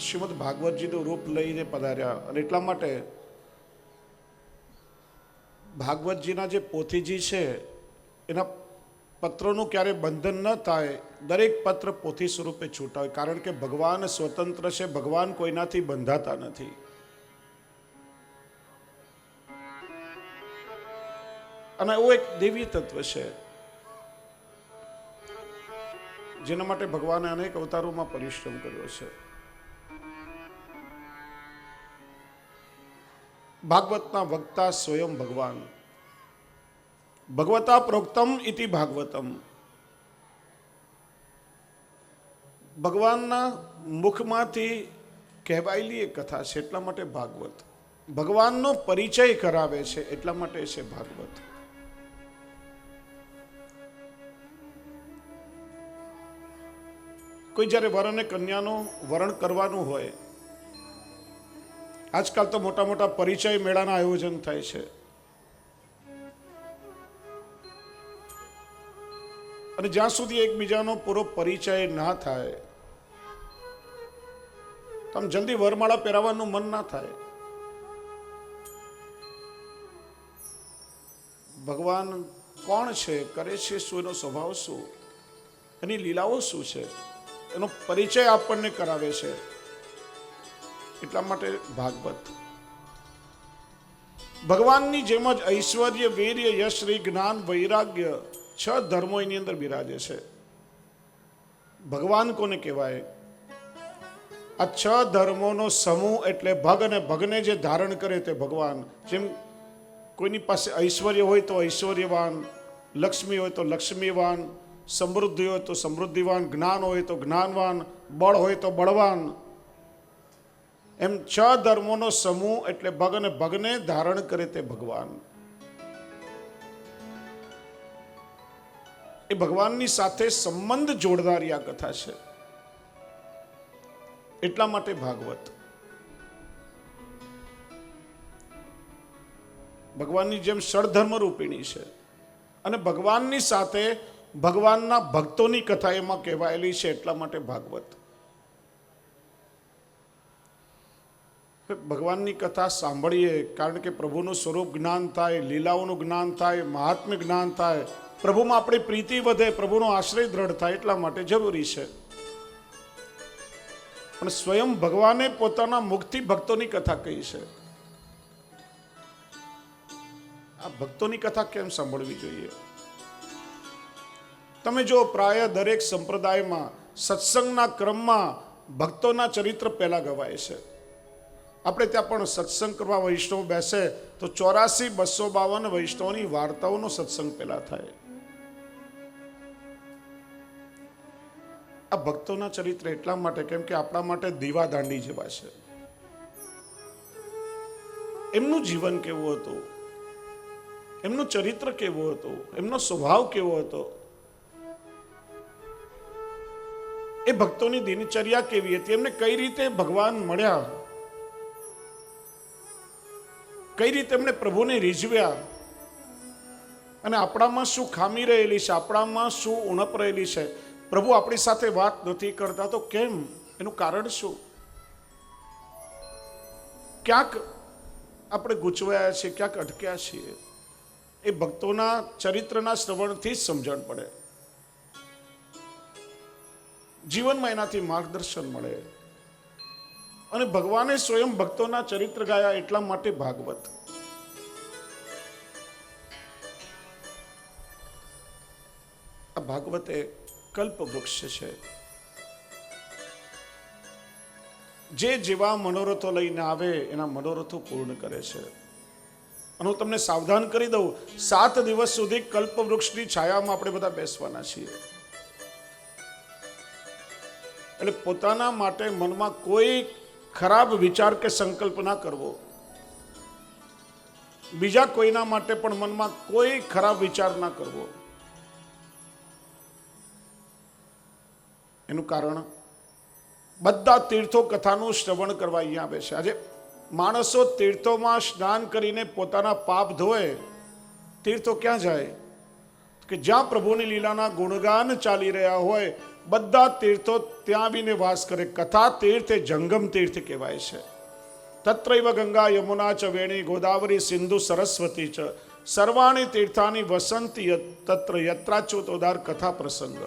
શ્રીમદ ભાગવતજીનું રૂપ લઈને પધાર્યા અને એટલા માટે ભાગવતજીના જે પોથીજી છે, એના પત્રોનું ક્યારે બંધન ન થાય, દરેક પત્ર પોથી સ્વરૂપે છૂટા કારણ કે ભગવાન સ્વતંત્ર છે, ભગવાન કોઈનાથી બંધાતા નથી. અને એવું એક દેવી તત્વ છે, જેના માટે ભગવાને અનેક અવતારોમાં પરિશ્રમ કર્યો છે. ભાગવતના વક્તા સ્વયં ભગવાન. ભગવતા પ્રોક્તમ ઇતિ ભાગવતમ. ભગવાનના મુખમાંથી કહેવાયેલી એ કથા છે, એટલા માટે ભાગવત. ભગવાનનો પરિચય કરાવે છે, એટલા માટે છે ભાગવત. કોઈ જ્યારે વર અને કન્યાનું વરણ કરવાનું હોય આજકાલ તો મોટા મોટા પરિચય મેળાના આયોજન થાય છે. અને જ્યાં સુધી એકબીજાનો પૂરો પરિચય ના થાય આમ જલ્દી વરમાળા પહેરાવાનું મન ના થાય. ભગવાન કોણ છે, કરે છે શું એનો સ્વભાવ શું, એની લીલાઓ શું છે, એનો પરિચય આપણને કરાવે છે. એટલા માટે ભાગવત. ભગવાનની જેમ જ ઐશ્વર્ય, વીર્ય યશ્રી જ્ઞાન, વૈરાગ્ય છ ધર્મો એની અંદર બિરાજે છે. ભગવાન કોને કહેવાય? આ છ ધર્મોનો સમૂહ એટલે ભગ અને ભગને જે ધારણ કરે તે ભગવાન. જેમ કોઈની પાસે ઐશ્વર્ય હોય તો ઐશ્વર્યવાન, લક્ષ્મી હોય તો લક્ષ્મીવાન, સમૃદ્ધિ હોય તો સમૃદ્ધિવાન, જ્ઞાન હોય તો જ્ઞાનવાન, બળ હોય તો બળવાન. એમ છ ધર્મોનો સમૂહ એટલે ભગ અને ભગને ધારણ કરે તે ભગવાન. એ ભગવાનની સાથે સંબંધ જોડનારી આ કથા છે. એટલા માટે ભાગવત. ભગવાનની જેમ ષડધર્મ રૂપિણી છે અને ભગવાનની સાથે ભગવાનના ભક્તોની કથા એમાં કહેવાયેલી છે એટલા માટે ભાગવત. ભગવાનની કથા સાંભળીએ, કારણ કે પ્રભુનું સ્વરૂપ જ્ઞાન થાય, લીલાઓનું જ્ઞાન થાય, મહાત્મ્ય જ્ઞાન થાય, પ્રભુમાં આપણી પ્રીતિ વધે, પ્રભુનો આશ્રય દ્રઢ થાય એટલા માટે જરૂરી છે. પણ સ્વયં ભગવાને પોતાના મુખથી ભક્તોની કથા કહી છે. આ ભક્તોની કથા કેમ સાંભળવી જોઈએ? તમે જો પ્રાય દરેક સંપ્રદાયમાં સત્સંગના ક્રમમાં ભક્તોના ચરિત્ર પહેલા ગવાય છે. આપણે ત્યાં પણ સત્સંગ કરવા વૈષ્ણવ બેસે તો ચોરાસી બસો બાવન વૈષ્ણવની વાર્તાઓનો સત્સંગ પહેલા થાય. આ ભક્તોના ચરિત્ર એટલા માટે કેમ કે આપણા માટે દીવા દાંડી જેવા છે. એમનું જીવન કેવું હતું? એમનું ચરિત્ર કેવું હતું? એમનો સ્વભાવ કેવો હતો? એ ભક્તોની દિનચર્યા કેવી હતી? એમને કઈ રીતે ભગવાન મળ્યા? કઈ રીતે એમણે પ્રભુને રીઝવ્યા? અને આપણામાં શું ખામી રહેલી છે? આપણામાં શું ઉણપ રહેલી છે? પ્રભુ આપણી સાથે વાત નથી કરતા, તો કેમ? એનું કારણ શું? ક્યાંક આપણે ગૂંચવાયા છીએ, ક્યાંક અટક્યા છીએ. એ ભક્તોના ચરિત્રના શ્રવણથી જ સમજણ પડે. જીવનમાં એનાથી માર્ગદર્શન મળે. અને ભગવાને સ્વયં ભક્તોના ચરિત્ર ગાયા એટલા માટે ભાગવત. આ ભાગવત એ કલ્પ વૃક્ષ છે. જે જેવા મનોરથો લઈને આવે, એના મનોરથો પૂર્ણ કરે છે. અને હું તમને સાવધાન કરી દઉં, સાત દિવસ સુધી કલ્પ વૃક્ષની છાયામાં આપણે બધા બેસવાના છીએ. એટલે પોતાના માટે મનમાં કોઈ ખરાબ વિચાર કે સંકલ્પ ના કરવો. બીજા કોઈના માટે પણ મનમાં કોઈ ખરાબ વિચાર ના કરવો. એનું કારણ બધા તીર્થો કથાનું શ્રવણ કરવા અહીંયા આવે છે. આજે માણસો તીર્થોમાં સ્નાન કરીને પોતાના પાપ ધોએ તીર્થો ક્યાં જાય? કે જ્યાં પ્રભુની લીલાના ગુણગાન ચાલી રહ્યા હોય બધા તીર્થો ત્યાં આવીને વાસ કરે. કથા તીર્થ એ જંગમ તીર્થ કહેવાય છે. તત્રૈવ ગંગા યમુના ચ વેણી ગોદાવરી સિંધુ સરસ્વતી ચ. સર્વાણી તીર્થાની વસંતી તત્ર તત્ર યત્રાચ્યુતોદાર કથા પ્રસંગ.